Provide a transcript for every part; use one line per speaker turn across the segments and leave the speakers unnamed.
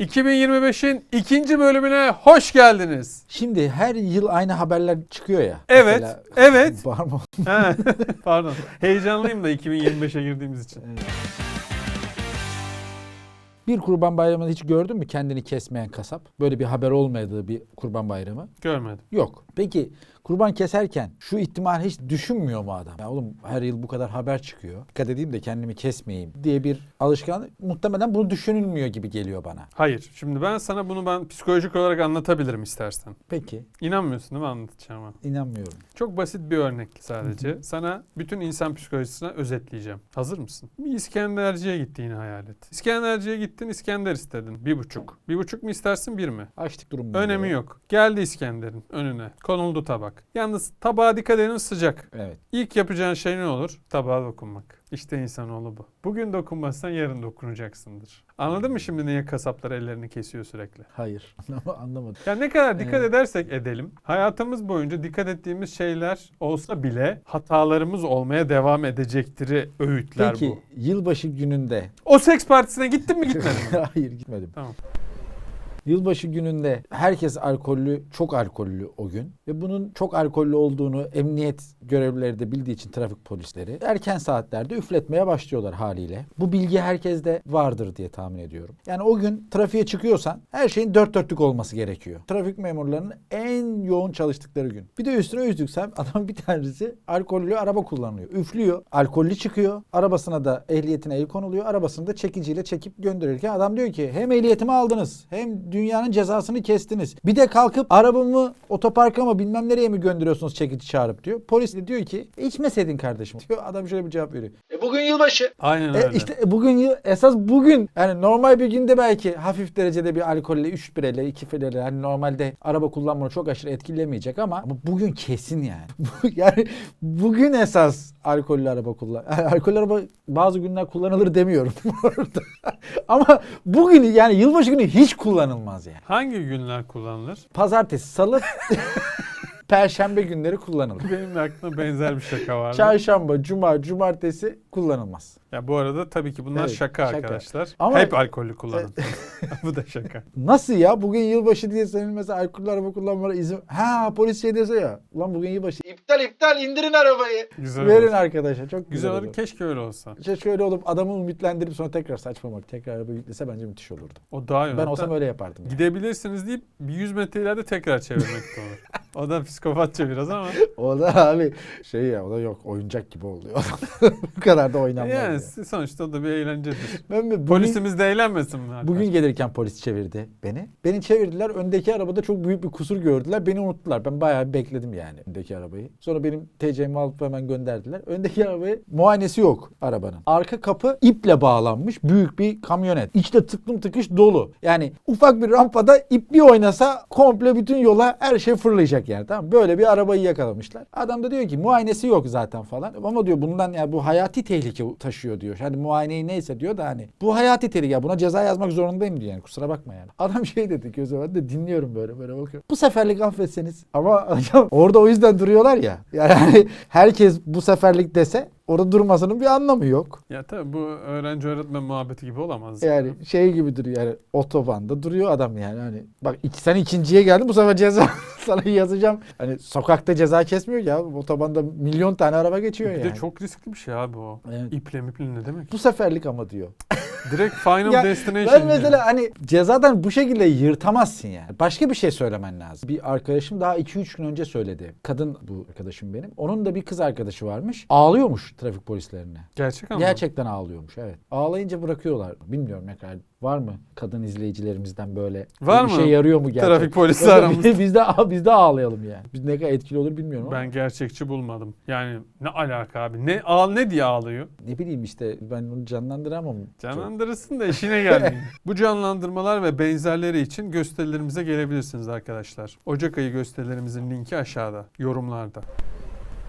2025'in ikinci bölümüne hoş geldiniz.
Şimdi her yıl aynı haberler çıkıyor ya.
Evet,
Mesela-
evet.
Var mı?
Ha, Pardon. Heyecanlıyım da 2025'e girdiğimiz için.
Bir kurban bayramını hiç gördün mü kendini kesmeyen kasap? Böyle bir haber olmadığı bir kurban bayramı.
Görmedim.
Yok. Peki kurban keserken şu ihtimal hiç düşünmüyor mu adam? Ya oğlum her yıl bu kadar haber çıkıyor. Dikkat edeyim de kendimi kesmeyeyim diye bir alışkanlık muhtemelen bunu düşünülmüyor gibi geliyor bana.
Hayır. Şimdi ben sana bunu ben psikolojik olarak anlatabilirim istersen.
Peki
İnanmıyorsun değil mi anlatacağıma?
inanmıyorum.
Çok basit bir örnek sadece. Sana bütün insan psikolojisine özetleyeceğim. Hazır mısın? Bir İskenderci'ye gittiğini hayal et. İskenderci'ye gittin İskender istedin. Bir buçuk. Bir buçuk mu istersin bir mi?
Açlık durumu.
Önemi yok. Geldi İskender'in önüne. Konuldu tabak. Yalnız tabağa dikkat edin sıcak.
Evet.
İlk yapacağın şey ne olur? Tabağa dokunmak. İşte insanoğlu bu. Bugün dokunmazsan yarın dokunacaksındır. Anladın mı şimdi niye kasaplar ellerini kesiyor sürekli?
Hayır. Anlamadım.
Ya ne kadar dikkat
Evet.
edersek edelim, hayatımız boyunca dikkat ettiğimiz şeyler olsa bile hatalarımız olmaya devam edecektir öğütler
Peki
bu.
yılbaşı gününde
O seks partisine gittin mi gitmedin mi?
Hayır gitmedim.
Tamam.
Yılbaşı gününde herkes alkollü, çok alkollü o gün. Ve bunun çok alkollü olduğunu emniyet görevlileri de bildiği için trafik polisleri erken saatlerde üfletmeye başlıyorlar haliyle. Bu bilgi herkeste vardır diye tahmin ediyorum. Yani o gün trafiğe çıkıyorsan her şeyin dört dörtlük olması gerekiyor. Trafik memurlarının en yoğun çalıştıkları gün. Bir de üstüne üstlüksem adam bir tanesi alkollü araba kullanıyor. Üflüyor, alkollü çıkıyor. Arabasına da ehliyetine el konuluyor. Arabasını da çekiciyle çekip gönderirken adam diyor ki hem ehliyetimi aldınız hem dünyanın cezasını kestiniz. Bir de kalkıp arabamı otoparka mı bilmem nereye mi gönderiyorsunuz çekici çağırıp diyor. Polis de diyor ki içmeseydin kardeşim diyor. Adam şöyle bir cevap veriyor. E bugün yılbaşı.
Aynen
E
öyle.
işte e, bugün yıl- esas bugün yani normal bir günde belki hafif derecede bir alkolle 3 bireyle 2 bireyle hani normalde araba kullanmanı çok aşırı etkilemeyecek ama, ama bugün kesin yani. Yani bugün esas alkollü araba kullan. Yani alkollü araba bazı günler kullanılır demiyorum bu arada. ama bugün yani yılbaşı günü hiç kullanılmaz yani.
Hangi günler kullanılır?
Pazartesi, salı, perşembe günleri kullanılır.
Benim de aklımda benzer bir şaka vardı.
Çarşamba, cuma, cumartesi kullanılmaz.
Ya bu arada tabii ki bunlar
Evet,
şaka,
şaka.
arkadaşlar.
Ama-
Hep alkollü kullanın. bu da şaka.
Nasıl ya? Bugün yılbaşı diye senin mesela alkollü araba kullanmana izin... Ha polis şey dese ya. Ulan bugün yılbaşı. İptal iptal indirin arabayı.
Güzel
Verin
olur.
arkadaşa. Çok güzel,
Güzel olur.
olur.
Keşke öyle olsa.
İşte şöyle olup adamı ümitlendirip sonra tekrar saçmamak. Tekrar araba yüklese bence müthiş olurdu.
O daha iyi.
Ben olsam öyle yapardım. yani.
Gidebilirsiniz deyip bir 100 metre ileride tekrar çevirmek de olur. O da psikopatça biraz ama.
O da abi şey ya o da yok oyuncak gibi oluyor. Bu kadar da oynanmaz.
yani
ya.
sonuçta o da bir eğlencedir.
Ben mi bugün,
Polisimiz de eğlenmesin mi? Alper?
bugün gelirken polis çevirdi beni. Beni çevirdiler. Öndeki arabada çok büyük bir kusur gördüler. Beni unuttular. Ben bayağı bekledim yani öndeki arabayı. Sonra benim TC'mi alıp hemen gönderdiler. Öndeki arabayı muayenesi yok arabanın. Arka kapı iple bağlanmış büyük bir kamyonet. İçte tıklım tıkış dolu. Yani ufak bir rampada ip bir oynasa komple bütün yola her şey fırlayacak yani tamam? Böyle bir arabayı yakalamışlar. Adam da diyor ki muayenesi yok zaten falan. Ama diyor bundan yani bu hayati tehlike taşıyor diyor. Hani muayeneyi neyse diyor da hani bu hayati tehlike ya buna ceza yazmak zorundayım diyor yani kusura bakma yani. Adam şey dedi gözü ben de dinliyorum böyle böyle bakıyorum. Bu seferlik affetseniz ama orada o yüzden duruyorlar ya. Yani hani herkes bu seferlik dese orada durmasının bir anlamı yok.
Ya tabii bu öğrenci öğretmen muhabbeti gibi olamaz.
Yani şey gibi duruyor yani otobanda duruyor adam yani hani bak iki, sen ikinciye geldin bu sefer ceza sana yazacağım. Hani sokakta ceza kesmiyor ya otobanda milyon tane araba geçiyor
Bir
yani.
de çok riskli bir şey abi o.
Evet.
İple miple ne demek?
Bu seferlik ama diyor.
Direkt Final
Ya,
Destination.
Ben
yani.
mesela hani cezadan bu şekilde yırtamazsın yani. Başka bir şey söylemen lazım. Bir arkadaşım daha 2-3 gün önce söyledi. Kadın bu arkadaşım benim. Onun da bir kız arkadaşı varmış. Ağlıyormuş trafik polislerine.
Gerçek ama.
Gerçekten ağlıyormuş evet. Ağlayınca bırakıyorlar. Bilmiyorum ne kadar var mı kadın izleyicilerimizden böyle
Var
bir
mı?
şey yarıyor mu gerçekten?
Trafik polisi aramızda.
Biz de biz de ağlayalım yani. Biz ne kadar etkili olur bilmiyorum ama
Ben gerçekçi bulmadım. Yani ne alaka abi? Ne ağl ne diye ağlıyor?
ne bileyim işte ben onu canlandıramam.
Canlandırırsın da işine gelmiyor. Bu canlandırmalar ve benzerleri için gösterilerimize gelebilirsiniz arkadaşlar. Ocak ayı gösterilerimizin linki aşağıda, yorumlarda.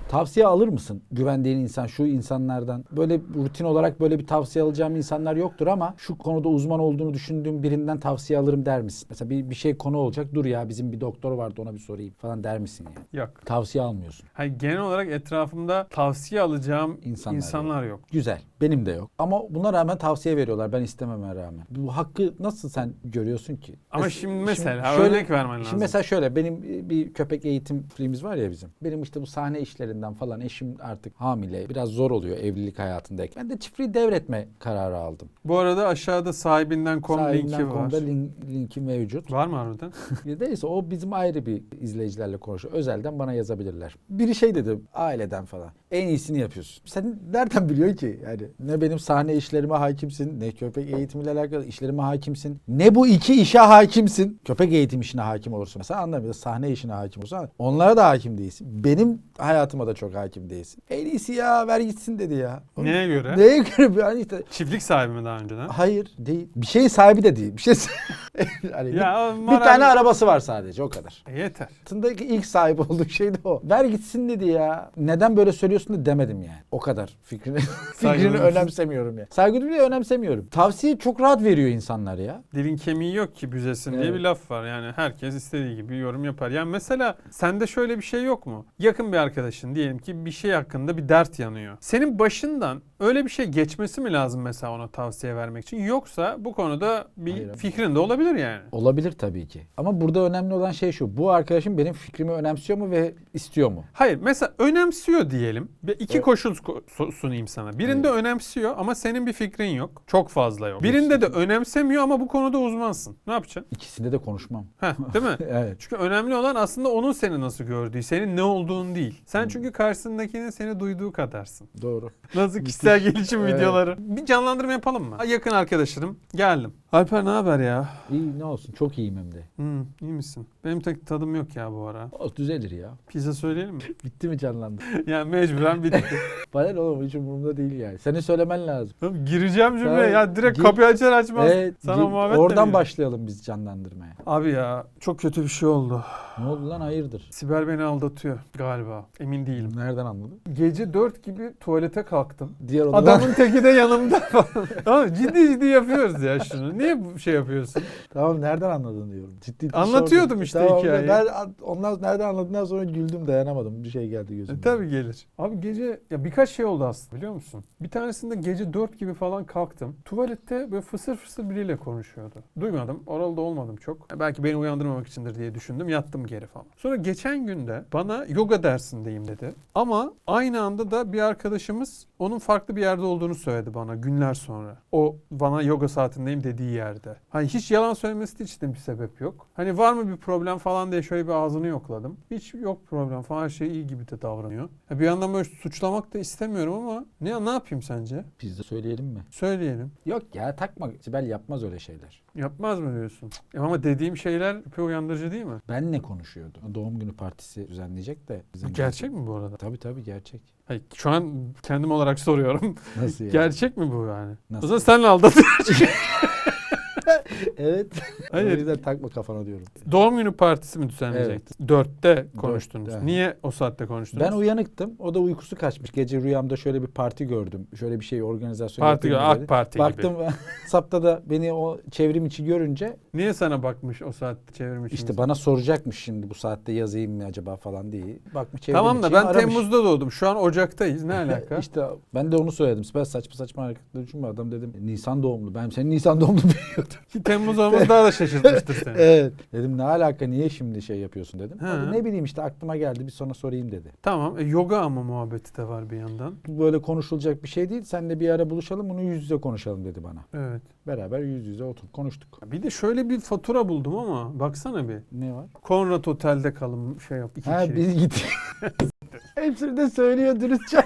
Tavsiye alır mısın güvendiğin insan şu insanlardan? Böyle rutin olarak böyle bir tavsiye alacağım insanlar yoktur ama şu konuda uzman olduğunu düşündüğüm birinden tavsiye alırım der misin? Mesela bir, bir şey konu olacak. Dur ya bizim bir doktor vardı ona bir sorayım falan der misin yani?
Yok.
Tavsiye almıyorsun.
Hayır, genel olarak etrafımda tavsiye alacağım
İnsanlar
insanlar, yok.
Güzel. Benim de yok. Ama buna rağmen tavsiye veriyorlar ben istememe rağmen. Bu hakkı nasıl sen görüyorsun ki?
Ama
Mes-
şimdi mesela
şöyle-
örnek vermen lazım.
Şimdi mesela şöyle benim bir köpek eğitim filmimiz var ya bizim. Benim işte bu sahne işlerinden falan eşim artık hamile. Biraz zor oluyor evlilik hayatındayken. Ben de çiftliği devretme kararı aldım.
Bu arada aşağıda sahibinden com linki var.
Sahibinden.com'da link, linki mevcut.
Var mı harbiden?
Neyse o bizim ayrı bir izleyicilerle konuşuyor. Özelden bana yazabilirler. Biri şey dedi aileden falan. En iyisini yapıyorsun. Sen nereden biliyorsun ki? Yani ne benim sahne işlerime hakimsin, ne köpek eğitimiyle alakalı işlerime hakimsin. Ne bu iki işe hakimsin. Köpek eğitim işine hakim olursun. Mesela anlamıyorum. Sahne işine hakim olursun. Onlara da hakim değilsin. Benim hayatıma da çok hakim değilsin. En iyisi ya ver gitsin dedi ya.
Neye göre?
Neye göre? Yani işte,
Çiftlik sahibi mi daha önceden?
hayır değil. Bir şey sahibi de değil. Bir şey hani bir-
Ya
bir,
moral-
tane arabası var sadece o kadar.
E, yeter.
Hayatındaki ilk sahip olduğu şey de o. Ver gitsin dedi ya. Neden böyle söylüyorsun da demedim yani. O kadar fikrini, fikrini önemsemiyorum ya. Saygı duyuyor önemsemiyorum. Tavsiye çok rahat veriyor insanlar ya.
Dilin kemiği yok ki büzesin diye
Evet.
bir laf var. Yani herkes istediği gibi yorum yapar. Yani mesela sende şöyle bir şey yok mu? Yakın bir arkadaşın diyelim ki bir şey hakkında bir dert yanıyor. Senin başından öyle bir şey geçmesi mi lazım mesela ona tavsiye vermek için? Yoksa bu konuda bir
Hayır.
fikrin de olabilir yani.
Olabilir tabii ki. Ama burada önemli olan şey şu. Bu arkadaşım benim fikrimi önemsiyor mu ve istiyor mu?
Hayır mesela önemsiyor diyelim. Bir iki
Evet.
koşul ko- su- sunayım sana. Birinde önemsiyor ama senin bir fikrin yok. Çok fazla yok. Birinde de önemsemiyor ama bu konuda uzmansın. Ne yapacaksın?
İkisinde de konuşmam.
Heh, değil mi?
Evet.
Çünkü önemli olan aslında onun seni nasıl gördüğü, senin ne olduğun değil. Sen çünkü karşısındakinin seni duyduğu kadarsın.
Doğru.
Nasıl kişisel gelişim
Evet.
videoları. Bir canlandırma yapalım mı? Yakın arkadaşlarım. Geldim. Alper ne haber ya?
İyi ne olsun. Çok iyiyim hem de.
Hmm, iyi misin? Benim tek tadım yok ya bu ara.
O düzelir ya.
Pizza söyleyelim mi?
Bitti mi canlandı?
yani mecburen bitti.
Bana ne oğlum hiç umurumda değil yani. Senin söylemen lazım.
Oğlum Gireceğim cümleye.
Sen
Ya direkt
gir-
kapıyı açar açmaz.
Evet.
Sana
gi-
muhabbet
Oradan başlayalım biz canlandırmaya.
Abi ya çok kötü bir şey oldu.
Ne oldu lan hayırdır?
Sibel beni aldatıyor galiba. Emin değilim.
Nereden anladın?
Gece 4 gibi tuvalete kalktım.
Diğer odadan
Adamın teki de yanımda falan. Ciddi ciddi yapıyoruz ya şunu. Niye şey yapıyorsun?
Tamam nereden anladın diyorum. Ciddi ciddi
Anlatıyordum
sordum.
işte
tamam,
hikayeyi.
Ben, ondan nereden anladığından sonra güldüm dayanamadım. Bir şey geldi gözüme.
E, tabii gelir. Abi gece ya birkaç şey oldu aslında biliyor musun? Bir tanesinde gece 4 gibi falan kalktım. Tuvalette böyle fısır fısır biriyle konuşuyordu. Duymadım. Oralı da olmadım çok. Ya belki beni uyandırmamak içindir diye düşündüm. Yattım geri falan. Sonra geçen günde bana yoga dersindeyim dedi. Ama aynı anda da bir arkadaşımız onun farklı bir yerde olduğunu söyledi bana günler sonra. O bana yoga saatindeyim dediği yerde. Hani hiç yalan söylemesi için de bir sebep yok. Hani var mı bir problem falan diye şöyle bir ağzını yokladım. Hiç yok problem falan her şey iyi gibi de davranıyor. Ya bir yandan böyle suçlamak da istemiyorum ama ne ne yapayım sence?
Pizza söyleyelim mi?
Söyleyelim.
Yok ya takma. Sibel yapmaz öyle şeyler.
Yapmaz mı diyorsun? E ama dediğim şeyler epey uyandırıcı değil mi?
Benle konuşuyordu. Doğum günü partisi düzenleyecek de.
Bu gerçek mi bu arada?
Tabii tabii gerçek.
Hayır, şu an kendim olarak soruyorum.
Nasıl yani?
Gerçek mi bu yani?
Nasıl?
O zaman senle aldatıyor.
evet.
Hayır.
O yüzden takma kafana diyorum.
Doğum günü partisi mi düzenleyecektin? Dörtte konuştunuz.
Dörtte.
Niye o saatte konuştunuz?
Ben uyanıktım. O da uykusu kaçmış. Gece rüyamda şöyle bir parti gördüm. Şöyle bir şey organizasyon
Parti
yapayım
AK. Parti gibi.
Baktım WhatsApp'ta da beni o çevrim içi görünce
Niye sana bakmış o saatte çevrim için?
işte bana soracakmış şimdi bu saatte yazayım mı acaba falan diye. Bakmış çevrim
Tamam da
içi
ben
aramış.
Temmuz'da doğdum. Şu an Ocak'tayız. Ne alaka?
İşte ben de onu söyledim. Ben saçma saçma hareketler düşünme adam dedim. Nisan doğumlu. Ben senin Nisan doğumlu biliyordum.
Ki Temmuz olması daha da şaşırtmıştır seni.
evet. Dedim ne alaka niye şimdi şey yapıyorsun dedim.
He.
Ne bileyim işte aklıma geldi bir sonra sorayım dedi.
Tamam. E, yoga ama muhabbeti de var bir yandan.
Böyle konuşulacak bir şey değil. Senle bir ara buluşalım bunu yüz yüze konuşalım dedi bana.
Evet.
Beraber yüz yüze oturup konuştuk.
Bir de şöyle bir fatura buldum ama baksana bir.
Ne var?
Konrad Otel'de kalın şey yap. iki
Ha
kişi.
biz gittik. Hepsini de söylüyor dürüstçe.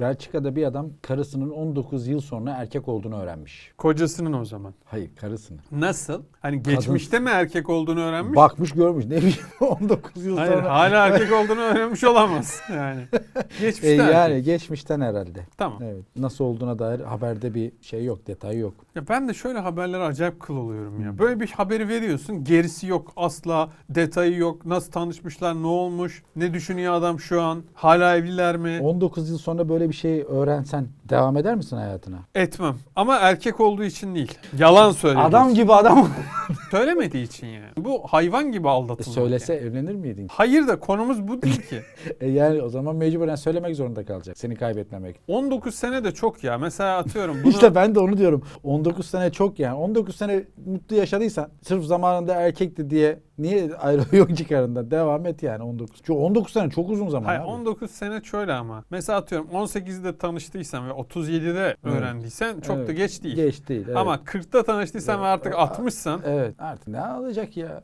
Belçika'da bir adam karısının 19 yıl sonra erkek olduğunu öğrenmiş.
Kocasının o zaman.
Hayır karısının.
Nasıl? Hani geçmişte mi erkek olduğunu öğrenmiş?
Bakmış görmüş ne bileyim 19 yıl
Hayır
sonra.
hala erkek olduğunu öğrenmiş olamaz yani. Geçmişte
E, yani
erkek.
geçmişten herhalde.
Tamam.
Evet. Nasıl olduğuna dair haberde bir şey yok, detay yok.
Ya ben de şöyle haberlere acayip kıl oluyorum ya. Böyle bir haberi veriyorsun, gerisi yok asla, detayı yok. Nasıl tanışmışlar, ne olmuş, ne düşünüyor adam şu an, hala evliler mi?
19 yıl sonra böyle bir şey öğrensen devam eder misin hayatına?
Etmem. Ama erkek olduğu için değil. Yalan söylüyor.
Adam gibi adam.
Söylemediği için yani. Bu hayvan gibi
E,
aldatılmak.
söylese
yani.
evlenir miydin?
Hayır da konumuz bu değil ki.
E yani o zaman mecburen söylemek zorunda kalacak. Seni kaybetmemek.
19 sene de çok ya. Mesela atıyorum bunu...
İşte ben de onu diyorum. 19 sene çok yani. 19 sene mutlu yaşadıysan sırf zamanında erkekti diye niye ayrılıyorsun çıkarından? Devam et yani 19. Çünkü 19 sene çok uzun zaman
Hayır
abi.
19 sene şöyle ama. Mesela atıyorum 18'de tanıştıysan ve 37'de öğrendiysen çok da
Evet.
geç değil.
Geç değil. Evet.
Ama 40'ta tanıştıysan ve artık 60'san.
Evet artık ne alacak ya?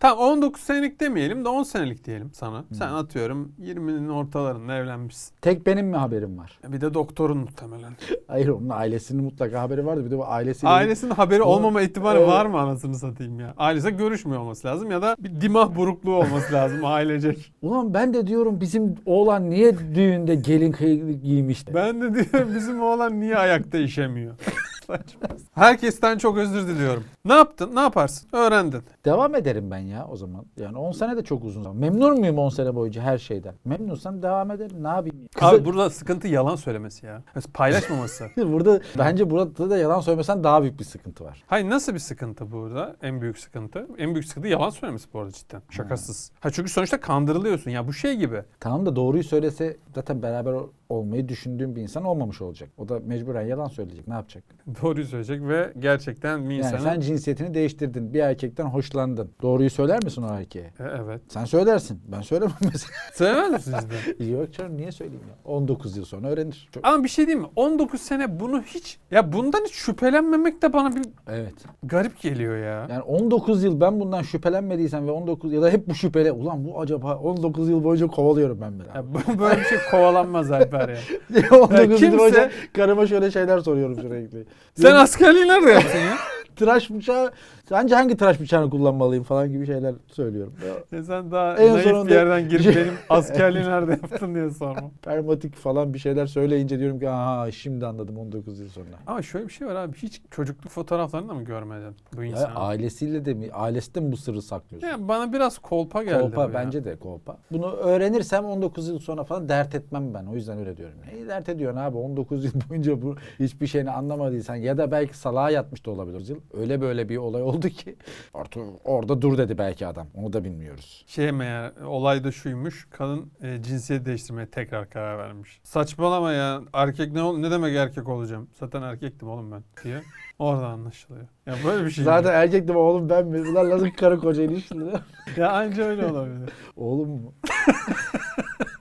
Tamam 19 senelik demeyelim de 10 senelik diyelim sana. Sen atıyorum 20'nin ortalarında evlenmişsin.
Tek benim mi haberim var?
Bir de doktorun muhtemelen.
Hayır onun ailesinin mutlaka haberi vardı. Bir de bu ailesiyle...
Ailesinin haberi olmama ihtimali
Evet.
var mı anasını satayım ya? Ailesiyle görüşmüyor olması lazım ya da bir dimah burukluğu olması lazım ailecek.
Ulan ben de diyorum bizim oğlan niye düğünde gelin kıyıklık giymişti?
Ben de diyorum bizim oğlan niye ayakta işemiyor? Saçma. Herkesten çok özür diliyorum. Ne yaptın? Ne yaparsın? Öğrendin.
Devam ederim ben ya o zaman. Yani 10 sene de çok uzun zaman. Memnun muyum 10 sene boyunca her şeyden? Memnunsan devam ederim. Ne yapayım? ya? Kıza-
Abi burada sıkıntı yalan söylemesi ya. Paylaşmaması.
burada bence burada da yalan söylemesen daha büyük bir sıkıntı var.
Hayır nasıl bir sıkıntı burada? En büyük sıkıntı. En büyük sıkıntı yalan söylemesi bu arada cidden. Şakasız. Ha çünkü sonuçta kandırılıyorsun. Ya bu şey gibi.
Tamam da doğruyu söylese zaten beraber olmayı düşündüğüm bir insan olmamış olacak. O da mecburen yalan söyleyecek. Ne yapacak?
Doğruyu söyleyecek ve gerçekten bir
Yani
insanın...
sen cinsiyetini değiştirdin. Bir erkekten hoşlandın. Doğruyu söyler misin o erkeğe?
E, evet.
Sen söylersin. Ben söylemem mesela.
Söylemez misiniz de?
Yok canım niye söyleyeyim ya? 19 yıl sonra öğrenir. Çok...
Ama bir şey diyeyim mi? 19 sene bunu hiç... Ya bundan hiç şüphelenmemek de bana bir
Evet.
garip geliyor ya.
Yani 19 yıl ben bundan şüphelenmediysem ve 19 ya da hep bu şüphele ulan bu acaba 19 yıl boyunca kovalıyorum ben.
Ya bu- böyle bir şey kovalanmaz Alper ya.
19 yıl
kimse-
boyunca karıma şöyle şeyler soruyorum sürekli.
Sen askerliği nerede yaptın ya?
tıraş bıçağı sence hangi tıraş bıçağını kullanmalıyım falan gibi şeyler söylüyorum. Ya,
Ya sen daha
En
naif
sonunda-
bir yerden girip benim askerliği nerede yaptın diye sorma.
permatik falan bir şeyler söyleyince diyorum ki aha şimdi anladım 19 yıl sonra.
Ama şöyle bir şey var abi. Hiç çocukluk fotoğraflarını da mı görmedin bu
Ya
insanın?
ailesiyle de mi ailesi de mi bu sırrı saklıyorsun?
Ya bana biraz kolpa geldi
Kolpa
bu ya.
bence de kolpa. Bunu öğrenirsem 19 yıl sonra falan dert etmem ben. O yüzden öyle diyorum. Neyi dert ediyorsun abi? 19 yıl boyunca bu hiçbir şeyini anlamadıysan ya da belki salağa yatmış da olabilir yıl. Öyle böyle bir olay oldu ki artık orada dur dedi belki adam. Onu da bilmiyoruz.
Şey meğer olay da şuymuş. Kadın e, cinsiyet değiştirmeye tekrar karar vermiş. Saçmalama ya. Erkek ne ol ne demek erkek olacağım? Zaten erkektim oğlum ben diye. Orada anlaşılıyor. Ya böyle bir şey.
Zaten mi, oğlum ben mi? Bunlar nasıl karı koca ilişkileri?
ya anca öyle olabilir.
oğlum mu?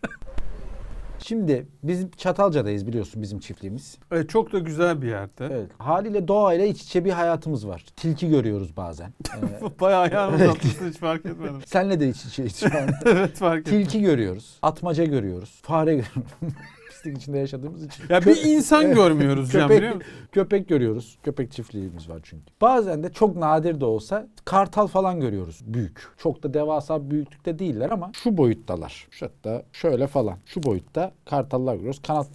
Şimdi biz Çatalca'dayız biliyorsun bizim çiftliğimiz.
Evet, çok da güzel bir yerde.
Evet. Haliyle doğayla iç içe bir hayatımız var. Tilki görüyoruz bazen. Ee,
Bayağı ayağını uzatmışsın hiç fark etmedim.
senle de iç içeyiz şu an.
evet fark ettim.
Tilki görüyoruz. Atmaca görüyoruz. Fare görüyoruz. Pislik içinde yaşadığımız için.
Ya bir insan görmüyoruz Can
Köpek-
biliyor musun?
Köpek görüyoruz. Köpek çiftliğimiz var çünkü. Bazen de çok nadir de olsa kartal falan görüyoruz. Büyük. Çok da devasa büyüklükte değiller ama şu boyuttalar. Şu Hatta şöyle falan. Şu boyutta kartallar görüyoruz. Kanat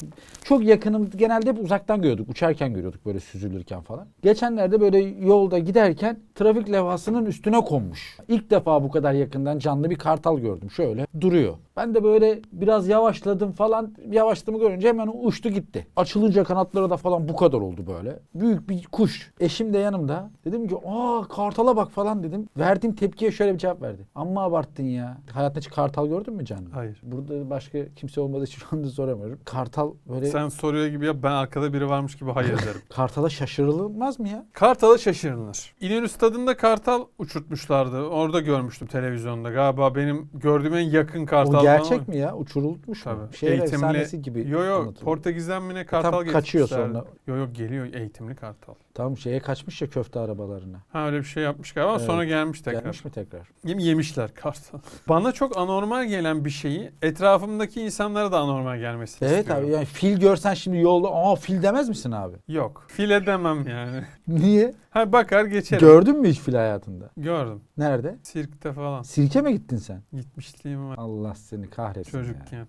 çok yakınım genelde hep uzaktan görüyorduk. Uçarken görüyorduk böyle süzülürken falan. Geçenlerde böyle yolda giderken trafik levhasının üstüne konmuş. İlk defa bu kadar yakından canlı bir kartal gördüm. Şöyle duruyor. Ben de böyle biraz yavaşladım falan. Yavaşladığımı görünce hemen uçtu gitti. Açılınca kanatları da falan bu kadar oldu böyle. Büyük bir kuş. Eşim de yanımda. Dedim ki aa kartala bak falan dedim. Verdiğim tepkiye şöyle bir cevap verdi. Amma abarttın ya. Hayatında hiç kartal gördün mü canım?
Hayır.
Burada başka kimse olmadığı için şu anda soramıyorum. Kartal böyle
Sen soruyor gibi yap ben arkada biri varmış gibi hayır derim.
kartala şaşırılmaz mı ya?
Kartal'a şaşırılır. İnönü stadında kartal uçurtmuşlardı. Orada görmüştüm televizyonda. Galiba benim gördüğüm en yakın kartal.
Gerçek mi ya? Uçurulmuş mu?
Tabii.
Şehir efsanesi gibi
Yo yo. Portekiz'den mi ne kartal
Tam kaçıyor sonra.
Yo yo geliyor eğitimli kartal.
Tam şeye kaçmış ya köfte arabalarına.
Ha öyle bir şey yapmış galiba ama
Evet.
sonra gelmiş tekrar.
Gelmiş mi tekrar?
Yem yemişler kartal. Bana çok anormal gelen bir şeyi etrafımdaki insanlara da anormal gelmesini
Evet
istiyorum.
abi yani fil görsen şimdi yolda aa fil demez misin abi?
Yok. Fil edemem yani.
Niye?
Ha bakar geçerim.
Gördün mü hiç fil hayatında?
Gördüm.
Nerede?
Sirkte falan.
Sirke mi gittin sen?
Gitmişliğim var
Allah seni kahretsin ya.
çocukken.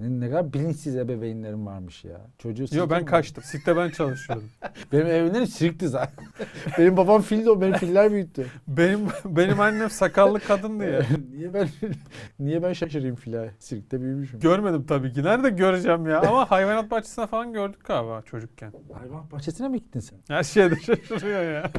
Ne kadar bilinçsiz ebeveynlerim varmış ya. Çocuğu
Yo
sirke
ben kaçtım. Sirkte ben çalışıyordum.
Benim ebeveynlerim sirkti zaten. benim babam fildi o. Benim filler büyüttü.
benim benim annem sakallı kadındı ya.
niye ben niye ben şaşırayım file? Sirkte büyümüşüm.
Görmedim tabii ki. Nerede göreceğim ya? Ama hayvanat bahçesine falan gördük galiba çocukken.
Hayvan bahçesine mi gittin sen?
Her şeyde şaşırıyor ya.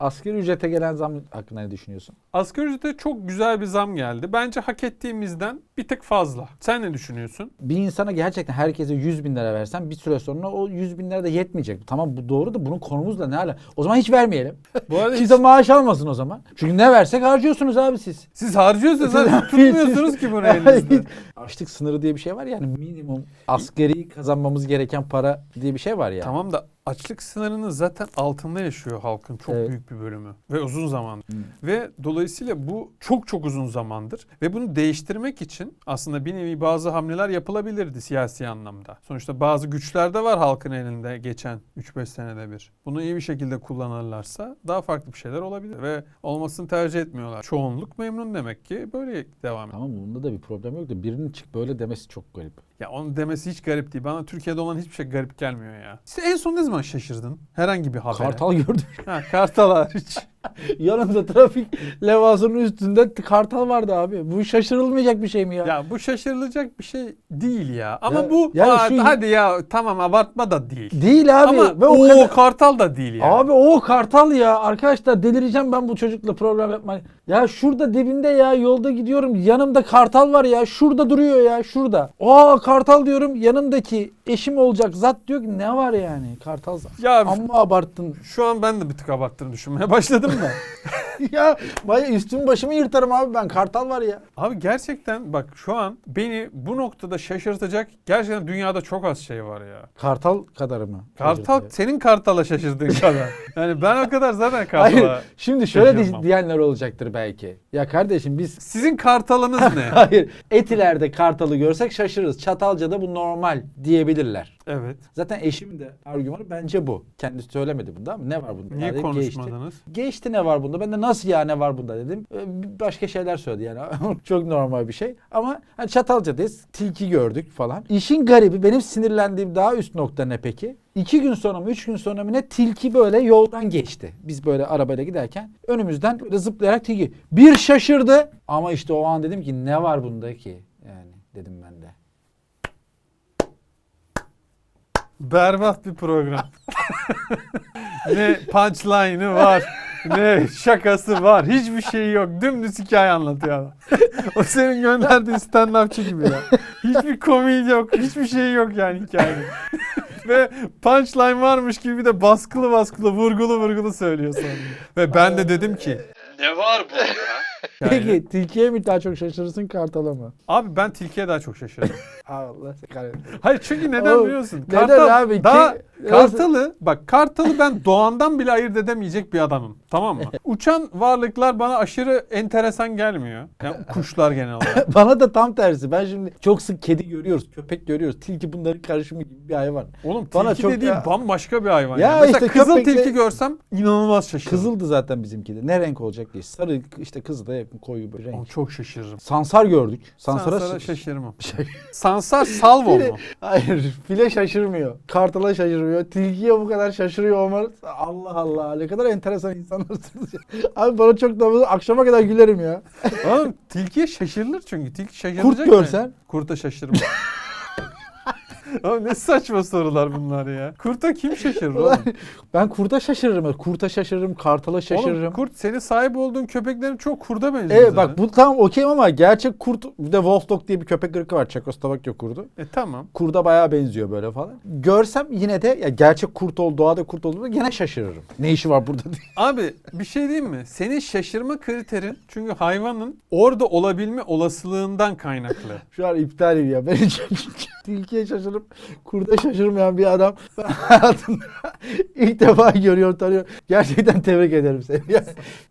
Asgari ücrete gelen zam hakkında ne düşünüyorsun?
Asgari ücrete çok güzel bir zam geldi. Bence hak ettiğimizden bir tık fazla. Sen ne düşünüyorsun?
Bir insana gerçekten herkese 100 bin lira versen bir süre sonra o 100 bin lira da yetmeyecek. Tamam bu doğru da bunun konumuzla ne ala? O zaman hiç vermeyelim.
Bu arada
Kimse maaş almasın o zaman. Çünkü ne versek harcıyorsunuz abi siz.
siz harcıyorsunuz zaten tutmuyorsunuz ki bunu elinizde.
Açlık sınırı diye bir şey var yani minimum asgari kazanmamız gereken para diye bir şey var yani.
Tamam da açlık sınırının zaten altında yaşıyor halkın çok
Evet.
büyük bir bölümü ve uzun zaman.
Hı.
Ve dolayısıyla bu çok çok uzun zamandır ve bunu değiştirmek için aslında bir nevi bazı hamleler yapılabilirdi siyasi anlamda. Sonuçta bazı güçler de var halkın elinde geçen 3-5 senede bir. Bunu iyi bir şekilde kullanırlarsa daha farklı bir şeyler olabilir ve olmasını tercih etmiyorlar. Çoğunluk memnun demek ki böyle devam ediyor.
Tamam bunda da bir problem yok da birinin çık böyle demesi çok garip.
Ya onun demesi hiç garip değil. Bana Türkiye'de olan hiçbir şey garip gelmiyor ya. Sen en son ne zaman şaşırdın? Herhangi bir habere.
Kartal gördüm.
Ha, kartal hariç.
Yanımda trafik levhasının üstünde kartal vardı abi. Bu şaşırılmayacak bir şey mi ya?
ya bu şaşırılacak bir şey değil ya. Ama
Ya-
bu
yani
Aa,
şu-
hadi ya tamam abartma da değil.
Değil abi.
Ama
Ve o
o
kadar...
kartal da değil ya.
Abi o kartal ya. Arkadaşlar delireceğim ben bu çocukla program yapmayı. Ya şurada dibinde ya yolda gidiyorum. Yanımda kartal var ya. Şurada duruyor ya. Şurada. Aa kartal diyorum. Yanımdaki eşim olacak zat diyor ki ne var yani? Kartal zat.
Ya
Amma abarttın.
şu an ben de bir tık abarttığını düşünmeye başladım da.
ya baya üstüm başımı yırtarım abi ben. Kartal var ya.
Abi gerçekten bak şu an beni bu noktada şaşırtacak gerçekten dünyada çok az şey var ya.
Kartal kadarı mı?
Kartal
Şaşırtıyor.
senin kartala şaşırdığın kadar. Yani ben o kadar zaten
Hayır.
kartala.
Şimdi şöyle
Şaşırmam.
di- diyenler olacaktır belki. Ya kardeşim biz
Sizin kartalınız ne?
Hayır. Etiler'de kartalı görsek şaşırırız. Çatalca'da bu normal diyebilirler.
evet.
Zaten eşim de argümanı bence bu. Kendisi söylemedi bunda ama ne var bunda?
Niye
Yani geçti.
konuşmadınız?
Geçti ne var bunda? Ben de nasıl ya ne var bunda dedim. Ee, Başka şeyler söyledi yani. Çok normal bir şey. Ama hani Çatalca'dayız. Tilki gördük falan. İşin garibi benim sinirlendiğim daha üst nokta ne peki? İki gün sonra mı üç gün sonra mı ne tilki böyle yoldan geçti. Biz böyle arabayla giderken önümüzden böyle zıplayarak tilki. Bir şaşırdı ama işte o an dedim ki ne var bunda ki? Yani dedim ben de.
Berbat bir program. ne punchline'ı var, ne şakası var. Hiçbir şey yok. Dümdüz hikaye anlatıyor adam. o senin gönderdiğin stand-upçı gibi ya. Hiçbir komik yok. Hiçbir şey yok yani hikayenin. Ve punchline varmış gibi de baskılı baskılı vurgulu vurgulu söylüyor sonra. Ve ben de dedim ki ne var bu ya?
Peki tilkiye mi daha çok şaşırırsın kartala mı?
Abi ben tilkiye daha çok şaşırdım.
Allah kahretsin.
Hayır çünkü neden
Oğlum,
biliyorsun?
neden
Kartal
abi?
daha
Ki-
kartalı bak kartalı ben doğandan bile ayırt edemeyecek bir adamım. Tamam mı? Uçan varlıklar bana aşırı enteresan gelmiyor. Yani kuşlar genel olarak.
Bana da tam tersi. Ben şimdi çok sık kedi görüyoruz, köpek görüyoruz. Tilki bunların karışımı gibi bir hayvan.
Oğlum
Bana
tilki
çok
dediğin
ya-
bambaşka bir hayvan.
Ya
Ya Mesela
işte
kızıl
köpekle-
tilki görsem inanılmaz şaşırırım.
Kızıldı zaten bizimki de. Ne renk olacak diye. Sarı işte kızı da yakın koyu bir renk.
çok şaşırırım.
Sansar gördük. Sansara,
Sansara şaşırmam.
Şey-
Sansar salvo mu?
Hayır, file şaşırmıyor. Kartala şaşırmıyor. Tilkiye bu kadar şaşırıyor olmanız. Allah Allah ne kadar enteresan insanlarsınız ya. Abi bana çok da akşama kadar gülerim ya.
Oğlum tilkiye şaşırılır çünkü. Tilki şaşıracak
Kurt görsen.
Kurta şaşırmam. Oğlum ne saçma sorular bunlar ya. Kurta kim şaşırır oğlum?
Ben kurda şaşırırım. Kurta şaşırırım, kartala şaşırırım.
Oğlum kurt senin sahip olduğun köpeklerin çok kurda benziyor
Evet
zaten.
bak bu tamam okeyim ama gerçek kurt bir de Wolf Dog diye bir köpek ırkı var Çekoslovakya kurdu.
E tamam.
Kurda bayağı benziyor böyle falan. Görsem yine de ya gerçek kurt ol doğada kurt olduğunda gene şaşırırım. Ne işi var burada diye.
Abi bir şey diyeyim mi? Senin şaşırma kriterin çünkü hayvanın orada olabilme olasılığından kaynaklı.
Şu an iptal ya. Ben tilkiye şaşırıp. Kurda şaşırmayan bir adam ben hayatımda ilk defa görüyor tanıyor. Gerçekten tebrik ederim seni. Ya,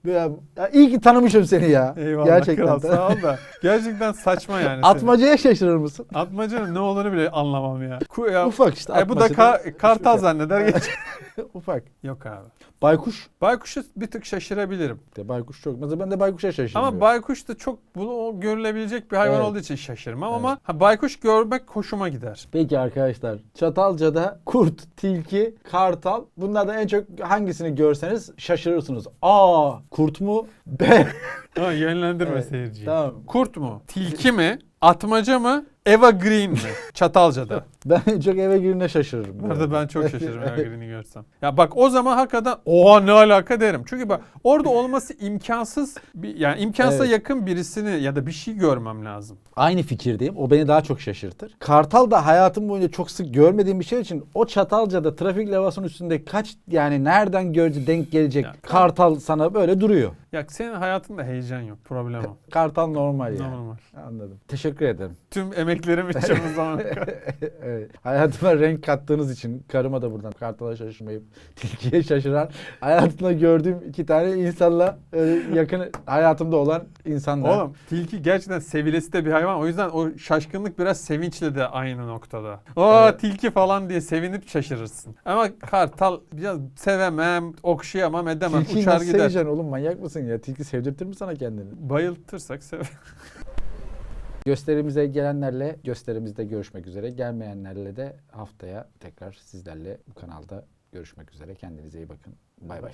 ya, ya iyi ki tanımışım seni ya.
Eyvallah
Gerçekten.
kral sağ ol da. Gerçekten saçma yani.
Atmacaya şaşırır mısın?
Atmacanın ne olduğunu bile anlamam ya. Ku ya.
Ufak işte.
E, bu da ka- kartal zanneder.
Ufak.
Yok abi.
Baykuş.
Baykuş'u bir tık şaşırabilirim.
De baykuş çok. Mesela ben de baykuşa şaşırıyorum.
Ama baykuş da çok bunu görülebilecek bir hayvan
Evet.
olduğu için şaşırmam ama ha, baykuş görmek hoşuma gider.
Peki arkadaşlar Çatalca'da kurt, tilki, kartal bunlardan en çok hangisini görseniz şaşırırsınız. A. Kurt mu? B.
Ha, yönlendirme
Evet,
seyirciyi.
Tamam.
Kurt mu? Tilki mi? Atmaca mı? Eva Green mi? Çatalca'da.
Ben en çok eve girine şaşırırım.
Bu arada ben çok şaşırırım Eva Green'i görsem. Ya bak o zaman hakikaten oha ne alaka derim. Çünkü bak orada olması imkansız bir, yani imkansıza
Evet.
yakın birisini ya da bir şey görmem lazım.
Aynı fikirdeyim. O beni daha çok şaşırtır. Kartal da hayatım boyunca çok sık görmediğim bir şey için o Çatalca'da trafik levhasının üstünde kaç yani nereden görece denk gelecek
Ya,
kartal sana böyle duruyor.
Ya senin hayatında heyecan yok. Problem o.
Kartal normal yani.
Normal.
Anladım. Teşekkür ederim.
Tüm emeklerim için o zaman.
evet. Hayatıma renk kattığınız için karıma da buradan kartala şaşırmayıp tilkiye şaşıran hayatımda gördüğüm iki tane insanla e, yakın hayatımda olan insanlar.
Oğlum tilki gerçekten sevilesi de bir hayvan. O yüzden o şaşkınlık biraz sevinçle de aynı noktada. O
Evet.
tilki falan diye sevinip şaşırırsın. Ama kartal biraz sevemem, okşayamam, edemem.
Tilkiyi
Uçar
nasıl
gider.
seveceksin oğlum manyak mısın ya? Tilki sevdirtir mi sana kendini?
Bayıltırsak sev.
Gösterimize gelenlerle gösterimizde görüşmek üzere. Gelmeyenlerle de haftaya tekrar sizlerle bu kanalda görüşmek üzere. Kendinize iyi bakın. Bay bay.